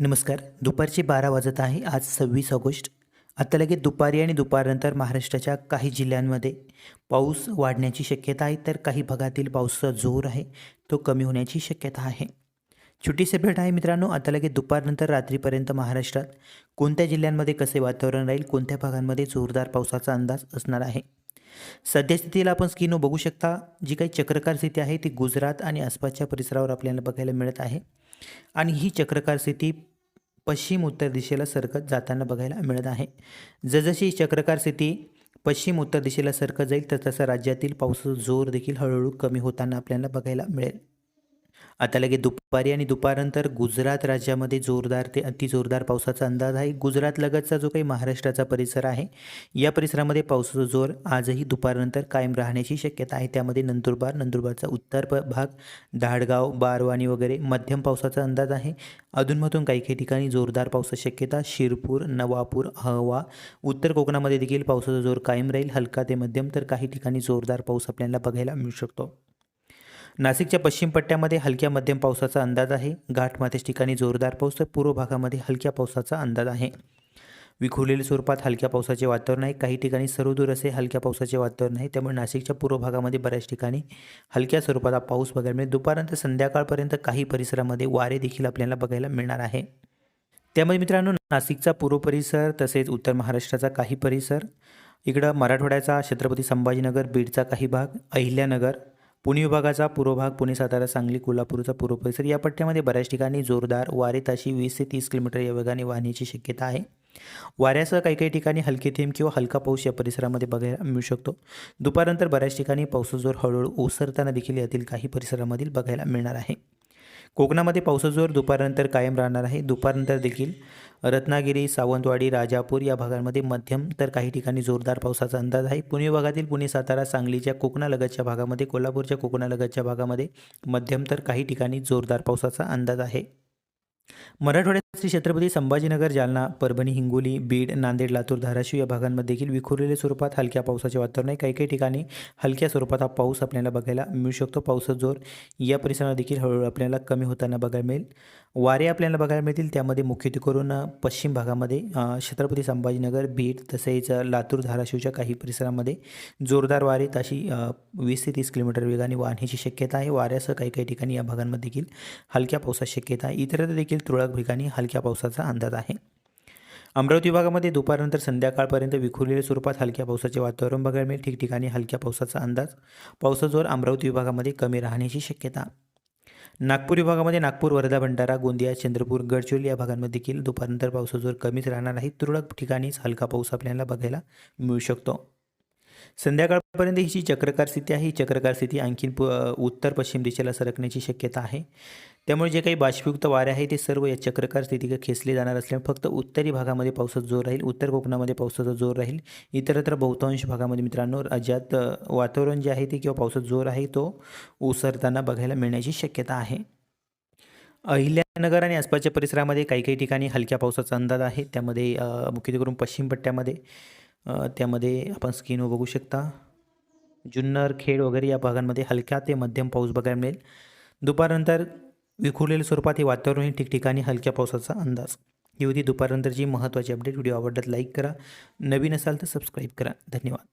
नमस्कार. दुपारचे बारा वाजत आहे. आज सव्वीस ऑगस्ट. आता लगेच दुपारी आणि दुपारनंतर महाराष्ट्राच्या काही जिल्ह्यांमध्ये पाऊस वाढण्याची शक्यता आहे तर काही भागातील पाऊसचा जोर आहे तो कमी होण्याची शक्यता आहे. छोटीशी भेट आहे मित्रांनो. आता लगेच दुपारनंतर रात्रीपर्यंत महाराष्ट्रात कोणत्या जिल्ह्यांमध्ये कसे वातावरण राहील कोणत्या भागांमध्ये जोरदार पावसाचा अंदाज असणार आहे? सद्यस्थितीला आपण स्किनो बघू शकता. जी काही चक्रकार स्थिती आहे ती गुजरात आणि आसपासच्या परिसरावर आपल्याला बघायला मिळत आहे. आणि ही चक्रकार स्थिती पश्चिम उत्तर दिशेला सरकत जाताना बघायला मिळत आहे. जसजशी चक्रकार स्थिती पश्चिम उत्तर दिशेला सरकत जाईल तसतसा राज्यातील पावसाचा जोर देखील हळूहळू कमी होताना आपल्याला बघायला मिळेल. आता लगेच दुपारी आणि दुपारनंतर गुजरात राज्यामध्ये जोरदार ते अति जोरदार पावसाचा अंदाज आहे. गुजरात लगतचा जो काही महाराष्ट्राचा परिसर आहे या परिसरामध्ये पावसाचा जोर आजही दुपारनंतर कायम राहण्याची शक्यता आहे. त्यामध्ये नंदुरबार नंदुरबारचा उत्तर प भाग दाडगाव बारवानी वगैरे मध्यम पावसाचा अंदाज आहे. अधूनमधून काही काही ठिकाणी जोरदार पावसाची शक्यता शिरपूर नवापूर हवा उत्तर कोकणामध्ये देखील पावसाचा जोर कायम राहील. हलका ते मध्यम तर काही ठिकाणी जोरदार पाऊस आपल्याला बघायला मिळू शकतो. नाशिकच्या पश्चिम पट्ट्यामध्ये हलक्या मध्यम पावसाचा अंदाज आहे. घाटमाथेच ठिकाणी जोरदार पाऊस तर पूर्व भागामध्ये हलक्या पावसाचा अंदाज आहे. विखुरलेल्या स्वरूपात हलक्या पावसाचे वातावरण आहे. काही ठिकाणी सर्वदूर असे हलक्या पावसाचे वातावरण आहे. त्यामुळे नाशिकच्या पूर्व भागामध्ये बऱ्याच ठिकाणी हलक्या स्वरूपाचा पाऊस बघायला मिळेल. दुपारनंतर संध्याकाळपर्यंत काही परिसरामध्ये वारे देखील आपल्याला बघायला मिळणार आहे. त्यामध्ये मित्रांनो नाशिकचा पूर्व परिसर तसेच उत्तर महाराष्ट्राचा काही परिसर इकडं मराठवाड्याचा छत्रपती संभाजीनगर बीडचा काही भाग अहिल्यानगर पुणे विभागाचा पूर्व भाग पुणे सातारा सांगली कोल्हापूरचा पूर्व परिसर या पट्ट्यामध्ये बऱ्याच ठिकाणी जोरदार वारे ताशी वीस ते तीस किलोमीटर या वेगाने वाहण्याची शक्यता आहे. वाऱ्यासह काही काही ठिकाणी हलके थेंब किंवा हलका पाऊस या परिसरामध्ये बघायला मिळू शकतो. दुपारनंतर बऱ्याच ठिकाणी पावसाचा जोर हळूहळू ओसरताना देखील यातील काही परिसरामधील बघायला मिळणार आहे. कोकणामध्ये पावसाचा जोर दुपारनंतर कायम राहणार आहे. दुपारनंतर देखील रत्नागिरी सावंतवाडी राजापूर या भागांमध्ये मध्यम तर काही ठिकाणी जोरदार पावसाचा अंदाज आहे. पुणे भागातील पुणे सातारा सांगलीच्या कोकणालगतच्या भागामध्ये कोल्हापूरच्या कोकणालगतच्या भागामध्ये मध्यम तर काही ठिकाणी जोरदार पावसाचा अंदाज आहे. मराठवाड्यात श्री छत्रपती संभाजीनगर जालना परभणी हिंगोली बीड नांदेड लातूर धाराशिव या भागांमध्ये देखील विखुरलेल्या स्वरूपात हलक्या पावसाचे वातावरण आहे. काही काही ठिकाणी हलक्या स्वरूपात हा पाऊस आपल्याला बघायला मिळू शकतो. पावसाचा जोर या परिसरात देखील हळूहळू आपल्याला कमी होताना बघायला मिळेल. वारे आपल्याला बघायला मिळतील. त्यामध्ये मुख्यत्वे करून पश्चिम भागामध्ये छत्रपती संभाजीनगर बीड तसेच लातूर धाराशिवच्या काही परिसरामध्ये जोरदार वारे ताशी वीस ते तीस किलोमीटर वेगाने वाहण्याची शक्यता आहे. वाऱ्यासह काही काही ठिकाणी या भागांमध्ये देखील हलक्या पावसाची शक्यता आहे. इतरत्र देखील तुरळक ठिकाणी हलक्या पावसाचा अंदाज आहे. अमरावती विभागामध्ये दुपारनंतर संध्याकाळपर्यंत विखुरलेल्या स्वरूपात हलक्या पावसाचे वातावरण बघायला मिळेल. ठिकठिकाणी हलक्या पावसाचा अंदाज. पावसाचा अमरावती विभागामध्ये कमी राहण्याची शक्यता. नागपूर विभागामध्ये नागपूर वर्धा भंडारा गोंदिया चंद्रपूर गडचिरोली या भागांमध्ये देखील दुपारनंतर पावसाजोर कमीच राहणार आहे. तुरळक ठिकाणीच हलका पाऊस आपल्याला बघायला मिळू शकतो. संध्याकाळपर्यंत ही जी चक्रकार स्थिती आहे. ही चक्रकार स्थिती आणखीन प उत्तर पश्चिम दिशेला सरकण्याची शक्यता आहे. त्यामुळे जे काही बाष्पयुक्त वारे आहे ते सर्व या चक्रकार स्थितीकडे खेचले जाणार असल्यामुळे फक्त उत्तरी भागामध्ये पावसाचा जोर राहील उत्तर कोकणामध्ये पावसाचा जोर राहील. इतरत्र बहुतांश भागामध्ये मित्रांनो राज्यात वातावरण जे आहे ते किंवा पावसाचा जोर आहे तो ओसरताना बघायला मिळण्याची शक्यता आहे. अहिल्यानगर आणि आसपासच्या परिसरामध्ये काही काही ठिकाणी हलक्या पावसाचा अंदाज आहे. त्यामध्ये मुख्यत्वे करून पश्चिम पट्ट्यामध्ये त्यामध्ये आपण स्किन बघू शकता. जुन्नर खेड वगैरे या भागांमध्ये हलक्या ते मध्यम पाऊस बघायला मिळेल. दुपारनंतर विखुरलेल्या स्वरूपात हे वातावरणही ठिकठिकाणी हलक्या पावसाचा अंदाज. ही होती दुपारनंतरची महत्त्वाची अपडेट व्हिडिओ आवडतात लाईक करा. नवीन असाल तर सबस्क्राईब करा. धन्यवाद.